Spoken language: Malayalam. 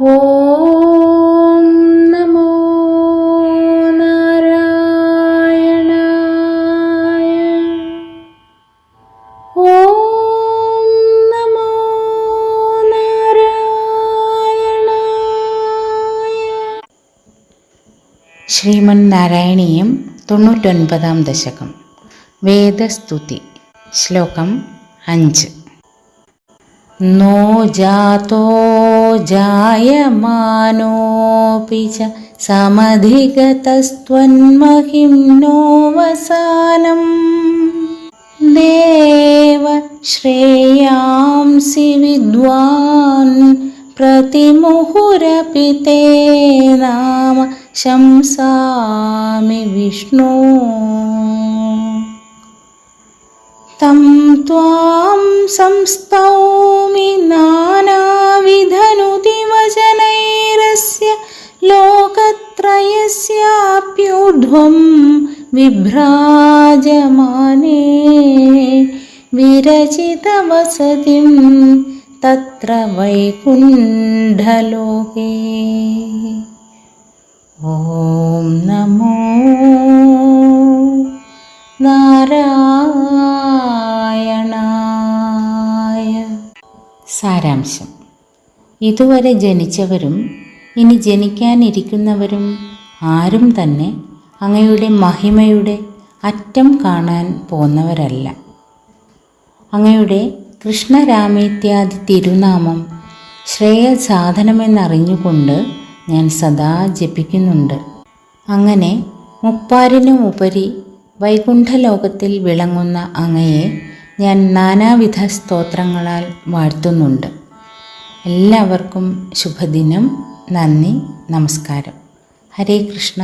ഓം നമോ നാരായണായ. ഓം നമോ നാരായണായ. ശ്രീമൻ നാരായണീയം തൊണ്ണൂറ്റൊൻപതാം ദശകം. വേദസ്തുതി. ശ്ലോകം അഞ്ച്. नो जातो जायमानोऽपि च समधिगतस्त्वन्महिं नोऽवसानम् देव श्रेयांसि विद्वान् प्रतिमुहुरपि ते नाम शंसामि विष्णो। तं त्वां संस्तौ लोकत्रयस्याप्यूर्ध्वं विभ्राजमाने विरचितवसतिं तत्र वैकुण्ठलोके ॐ नमो നാരായണായ സാരാംശം ഇതുവരെ ജനിച്ചവരും ഇനി ജനിക്കാനിരിക്കുന്നവരും ആരും തന്നെ അങ്ങയുടെ മഹിമയുടെ അറ്റം കാണാൻ പോന്നവരല്ല. അങ്ങയുടെ കൃഷ്ണരാമേത്യാദി തിരുനാമം ശ്രേയസാധനമെന്നറിഞ്ഞുകൊണ്ട് ഞാൻ സദാ ജപിക്കുന്നുണ്ട്. അങ്ങനെ മുപ്പാരിനും ഉപരി വൈകുണ്ഠലോകത്തിൽ വിളങ്ങുന്ന അങ്ങയെ ഞാൻ നാനാവിധ സ്തോത്രങ്ങളാൽ വാഴ്ത്തുന്നുണ്ട്. എല്ലാവർക്കും ശുഭദിനം. നന്ദി. നമസ്കാരം. ഹരേ കൃഷ്ണ.